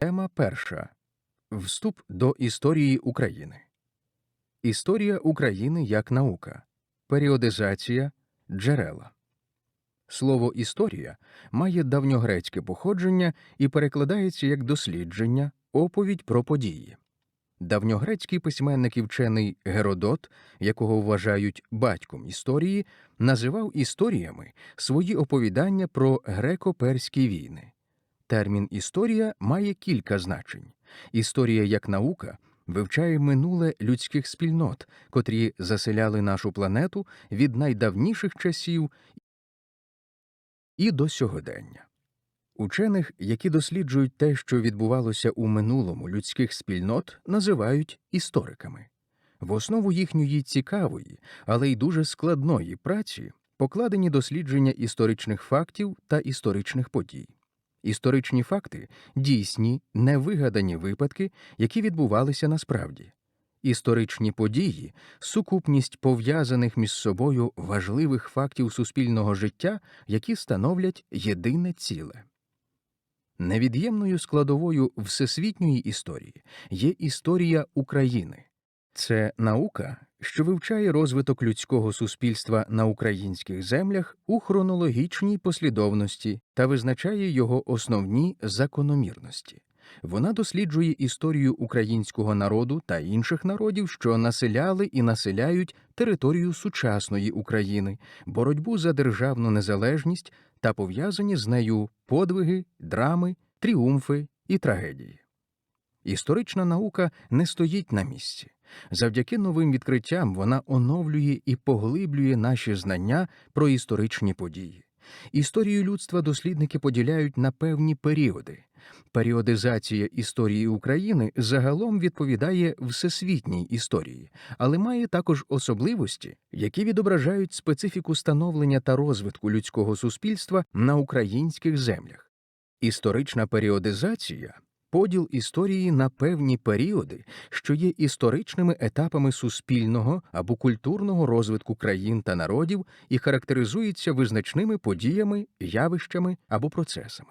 Тема перша. Вступ до історії України. Історія України як наука. Періодизація. Джерела. Слово історія має давньогрецьке походження і перекладається як дослідження, оповідь про події. Давньогрецький письменник і вчений Геродот, якого вважають батьком історії, називав історіями свої оповідання про греко-перські війни. Термін історія має кілька значень. Історія як наука вивчає минуле людських спільнот, котрі заселяли нашу планету від найдавніших часів і до сьогодення. Учених, які досліджують те, що відбувалося у минулому людських спільнот, називають істориками. В основу їхньої цікавої, але й дуже складної праці покладені дослідження історичних фактів та історичних подій. Історичні факти дійсні, невигадані випадки, які відбувалися насправді. Історичні події сукупність пов'язаних між собою важливих фактів суспільного життя, які становлять єдине ціле. Невід'ємною складовою всесвітньої історії є історія України. Це наука, що вивчає розвиток людського суспільства на українських землях у хронологічній послідовності та визначає його основні закономірності. Вона досліджує історію українського народу та інших народів, що населяли і населяють територію сучасної України, боротьбу за державну незалежність та пов'язані з нею подвиги, драми, тріумфи і трагедії. Історична наука не стоїть на місці. Завдяки новим відкриттям вона оновлює і поглиблює наші знання про історичні події. Історію людства дослідники поділяють на певні періоди. Періодизація історії України загалом відповідає всесвітній історії, але має також особливості, які відображають специфіку становлення та розвитку людського суспільства на українських землях. Історична періодизація поділ історії на певні періоди, що є історичними етапами суспільного або культурного розвитку країн та народів і характеризується визначними подіями, явищами або процесами.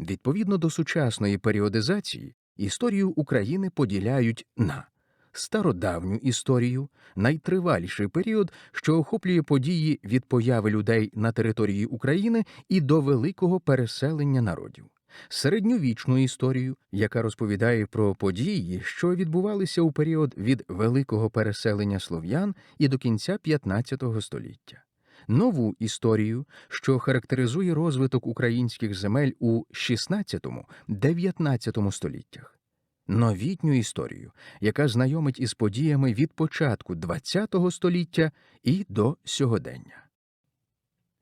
Відповідно до сучасної періодизації, історію України поділяють на стародавню історію, найтриваліший період, що охоплює події від появи людей на території України і до великого переселення народів середньовічну історію, яка розповідає про події, що відбувалися у період від великого переселення слов'ян і до кінця XV століття, нову історію, що характеризує розвиток українських земель у XVI-XIX століттях. Новітню історію, яка знайомить із подіями від початку ХХ століття і до сьогодення.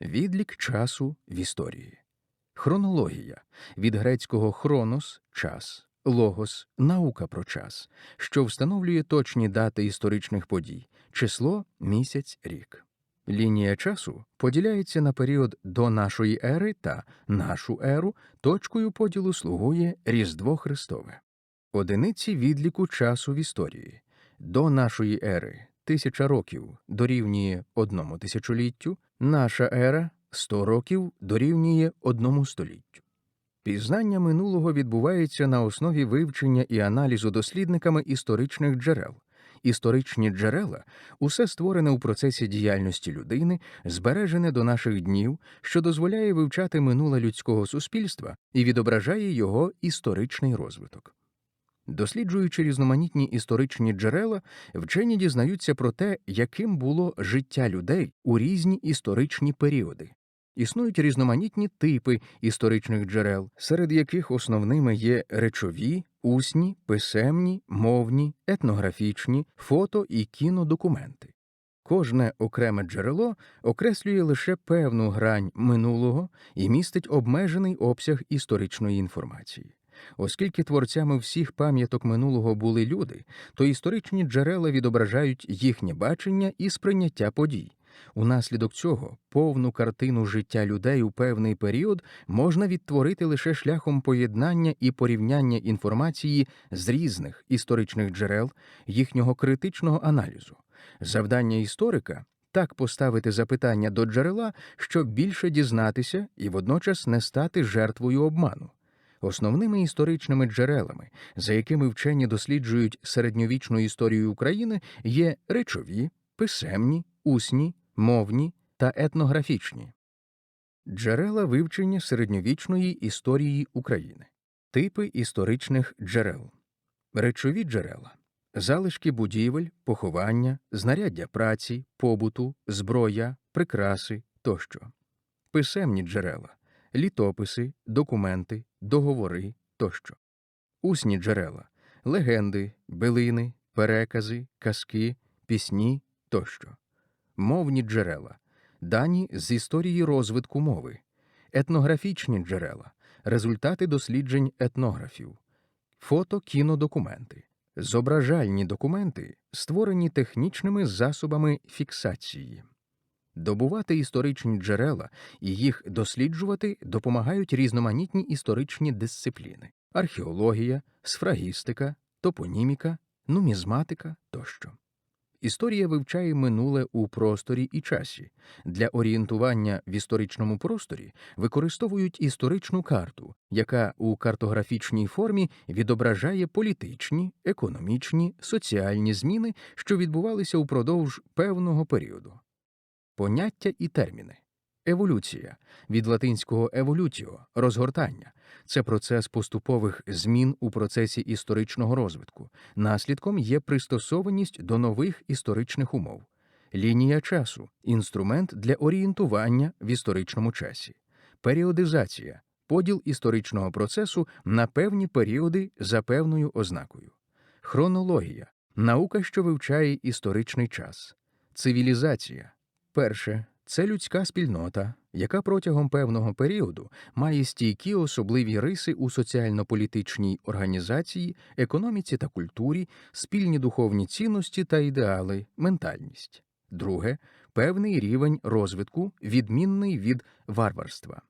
Відлік часу в історії. Хронологія від грецького хронос час, логос наука про час, що встановлює точні дати історичних подій, число, місяць, рік. Лінія часу поділяється на період до нашої ери та нашу еру, точкою поділу слугує Різдво Христове. Одиниці відліку часу в історії до нашої ери тисяча років дорівнює одному тисячоліттю, наша ера 100 років дорівнює одному століттю. Пізнання минулого відбувається на основі вивчення і аналізу дослідниками історичних джерел. Історичні джерела усе створене у процесі діяльності людини, збережене до наших днів, що дозволяє вивчати минуле людського суспільства і відображає його історичний розвиток. Досліджуючи різноманітні історичні джерела, вчені дізнаються про те, яким було життя людей у різні історичні періоди. Існують різноманітні типи історичних джерел, серед яких основними є речові, усні, писемні, мовні, етнографічні, фото і кінодокументи. Кожне окреме джерело окреслює лише певну грань минулого і містить обмежений обсяг історичної інформації. Оскільки творцями всіх пам'яток минулого були люди, то історичні джерела відображають їхнє бачення і сприйняття подій. Унаслідок цього повну картину життя людей у певний період можна відтворити лише шляхом поєднання і порівняння інформації з різних історичних джерел, їхнього критичного аналізу. Завдання історика так поставити запитання до джерела, щоб більше дізнатися і водночас не стати жертвою обману. Основними історичними джерелами, за якими вчені досліджують середньовічну історію України, є речові, писемні, усні, мовні та етнографічні. Джерела вивчення середньовічної історії України. Типи історичних джерел. Речові джерела. Залишки будівель, поховання, знаряддя праці, побуту, зброя, прикраси тощо. Писемні джерела. Літописи, документи, договори тощо. Усні джерела. Легенди, билини, перекази, казки, пісні тощо. Мовні джерела. Дані з історії розвитку мови. Етнографічні джерела. Результати досліджень етнографів. Фото-кінодокументи. Зображальні документи, створені технічними засобами фіксації. Добувати історичні джерела і їх досліджувати допомагають різноманітні історичні дисципліни археологія, сфрагістика, топоніміка, нумізматика тощо. Історія вивчає минуле у просторі і часі. Для орієнтування в історичному просторі використовують історичну карту, яка у картографічній формі відображає політичні, економічні, соціальні зміни, що відбувалися упродовж певного періоду. Поняття і терміни. Еволюція від латинського еволютіо розгортання це процес поступових змін у процесі історичного розвитку. Наслідком є пристосованість до нових історичних умов. Лінія часу інструмент для орієнтування в історичному часі. Періодизація поділ історичного процесу на певні періоди за певною ознакою. Хронологія наука, що вивчає історичний час. Цивілізація перше це людська спільнота, яка протягом певного періоду має стійкі особливі риси у соціально-політичній організації, економіці та культурі, спільні духовні цінності та ідеали, ментальність. Друге певний рівень розвитку, відмінний від варварства.